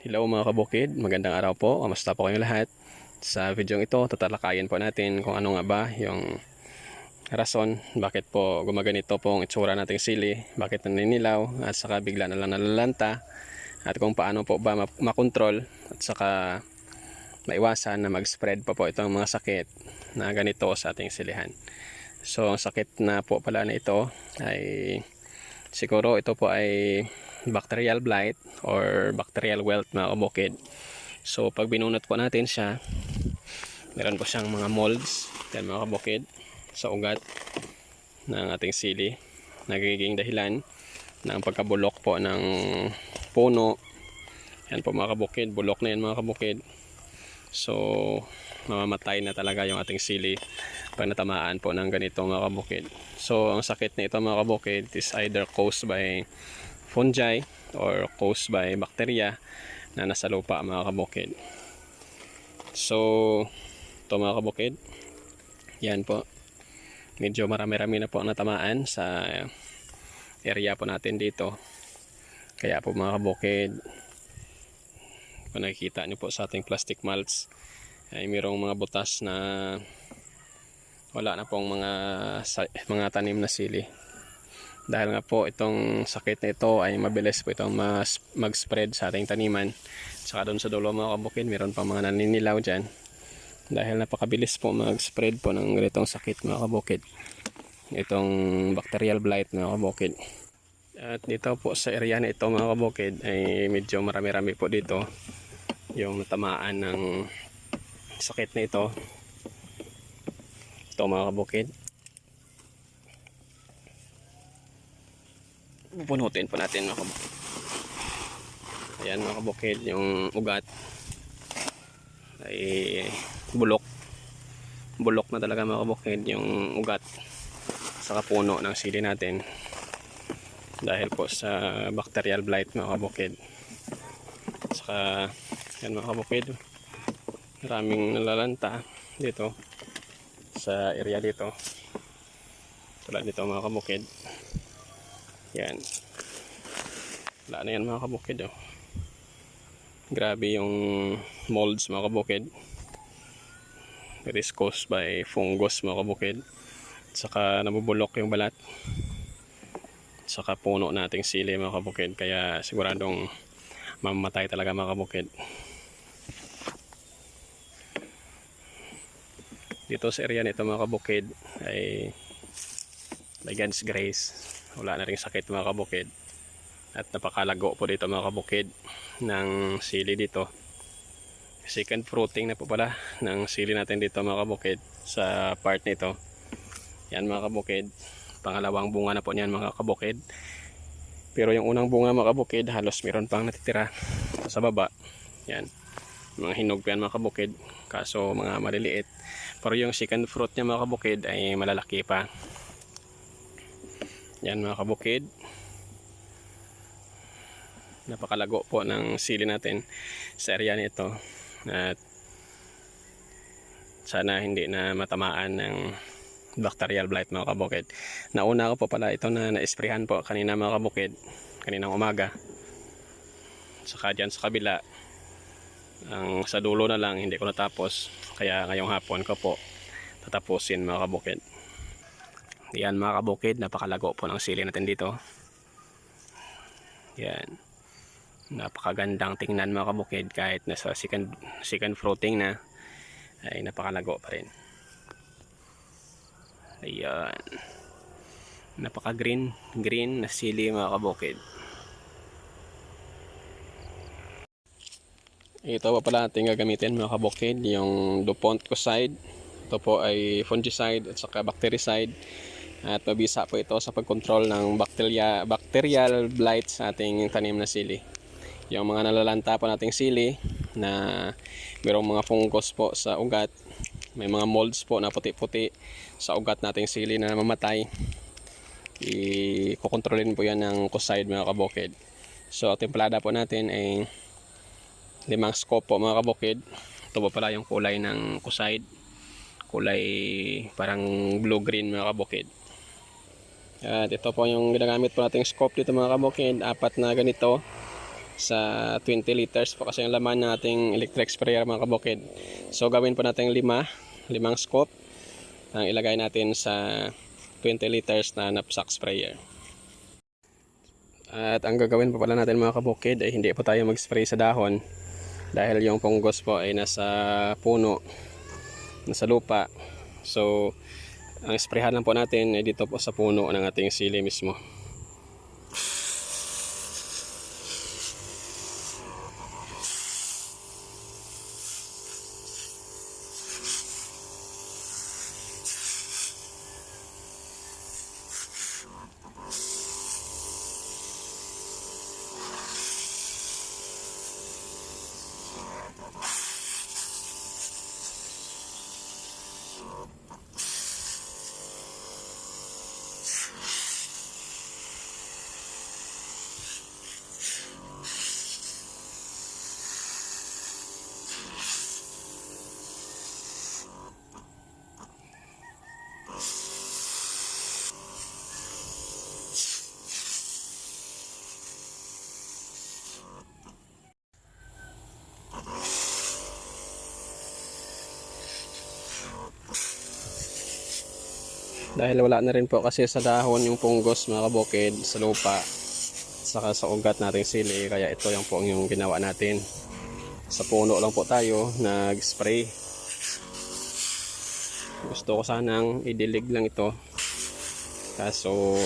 Hello mga kabukid, magandang araw po. Kamusta po kayong lahat? Sa video ito, tatalakayin po natin kung ano nga ba yung rason bakit po gumaganito pong itsura nating sili, bakit naninilaw at saka bigla na lang nalalanta at kung paano po ba ma- makontrol at saka maiwasan na mag-spread pa po itong mga sakit na ganito sa ating silihan. So ang sakit na po pala na ito ay siguro ito po ay bacterial blight or bacterial wilt mga kabukid. So pag binunot po natin siya, meron po siyang mga molds, yan mga kabukid, sa ugat ng ating sili. Nagiging dahilan ng pagkabulok po ng puno. Yan po mga kabukid, bulok na yan mga kabukid. So mamamatay na talaga yung ating sili pag natamaan po ng ganito mga kabukid. So ang sakit na ito mga kabukid is either caused by fungi or caused by bacteria na nasa lupa mga kabukid. So, ito mga kabukid. Yan po. Medyo marami-rami na po ang natamaan sa area po natin dito. Kaya po mga kabukid, kung nakikita nyo po sa ating plastic mulch, ay mayroong mga butas na wala na pong mga mga tanim na sili dahil nga po itong sakit na ito ay mabilis po itong mas mag-spread sa ating taniman. Saka doon sa dulo mga kabukid meron pa mga naninilaw dyan. Dahil napakabilis po mag-spread po ng ganitong sakit mga kabukid itong bacterial blight mga kabukid at dito po sa area na ito mga kabukid ay medyo marami-rami po dito yung natamaan ng sakit na ito. Ito mga kabukid pupunutin po natin mga kabukid. Ayan mga kabukid, yung ugat ay bulok. Bulok na talaga mga kabukid yung ugat sa puno ng sili natin dahil po sa bacterial blight mga kabukid. Saka yan mga kabukid, maraming nalalanta dito sa area dito. Tulad dito mga kabukid. Yan. Wala na yan mga kabukid oh. Grabe yung molds mga kabukid. It is caused by fungus mga kabukid. Saka nabubulok yung balat. Saka puno nating sili mga kabukid. Kaya siguradong mamatay talaga mga kabukid. Dito sa area nito mga kabukid ay by God's grace wala na rin sakit mga kabukid. At napakalago po dito mga kabukid ng sili dito. Second fruiting na po pala ng sili natin dito mga kabukid sa part nito. Yan mga kabukid. Pangalawang bunga na po niyan mga kabukid. Pero yung unang bunga mga kabukid halos meron pang natitira sa baba. Yan. Mga hinog yan mga kabukid. Kaso mga maliliit. Pero yung second fruit niya mga kabukid ay malalaki pa yan mga kabukid. Napakalago po ng sili natin sa area nito. At sana hindi na matamaan ng bacterial blight mga kabukid. Nauna ko po pala ito na na-sprayhan po kanina mga kabukid. Kaninang umaga. Saka dyan sa kabila. Ang sa dulo na lang hindi ko natapos. Kaya ngayong hapon ko po tatapusin mga kabukid. Yan mga kabukid, napakalago po ng sili natin dito. Yan. Napakagandang tingnan mga kabukid kahit nasa second, second fruiting na ay napakalago pa rin. Ayan. Napaka green, green na sili mga kabukid. Ito pa pala ating gagamitin mga kabukid, yung DuPont Coside. Ito po ay fungicide at saka bactericide. At mabisa po ito sa pagkontrol ng bacteria, bacterial blight sa ating tanim na sili. Yung mga nalalanta po nating sili na mayroong mga fungus po sa ugat, may mga molds po na puti-puti sa ugat nating sili na mamatay. I-kontrolin po yan ng kuside mga kabukid. So, templada po natin ay limang scope po mga kabukid. Ito po pala yung kulay ng kuside. Kulay parang blue-green mga kabukid. At ito po yung ginagamit po nating scope dito mga kabukid. Apat na ganito sa 20 liters po kasi yung laman ng ating electric sprayer mga kabukid. So gawin po natin lima, limang scoop ang ilagay natin sa 20 liters na knapsack sprayer. At ang gagawin po pala natin mga kabukid ay hindi po tayo mag-spray sa dahon dahil yung punggos po ay nasa puno, nasa lupa. So ang sprayhan lang po natin ay dito po sa puno ng ating sili mismo. Dahil wala na rin po kasi sa dahon yung punggos mga kabukid sa lupa saka sa ugat nating sili. Kaya ito yung po yung ginawa natin. Sa puno lang po tayo nag-spray. Gusto ko sanang idilig lang ito. Kaso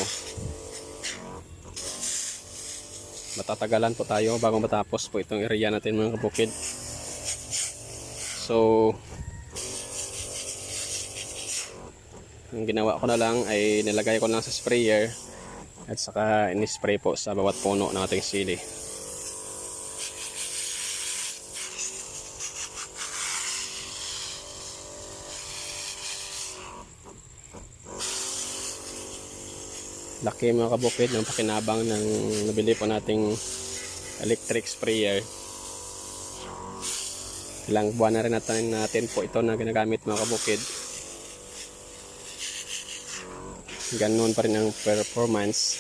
matatagalan po tayo bago matapos po itong area natin mga kabukid. So Ang ginawa ko na lang ay nilagay ko lang sa sprayer at saka in-spray po sa bawat puno ng ating sili. Laki mga kabukid ng pakinabang ng nabili po nating electric sprayer. Ilang buwan na rin natin, natin po ito na ginagamit mga kabukid. Ganon pa rin ang performance.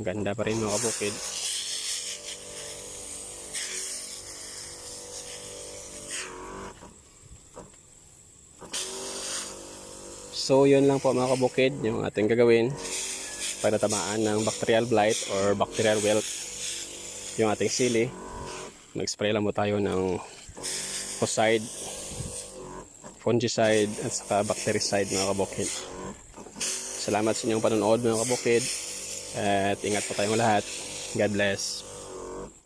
Ganda pa rin mga kabukid. So yun lang po mga kabukid yung ating gagawin para tamaan ng bacterial blight or bacterial wilt yung ating sili. Mag-spray lang po tayo ng fungicide, fungicide at saka bactericide mga kabukid. Salamat sa inyong panonood mga kabukid. At ingat po tayong lahat. God bless.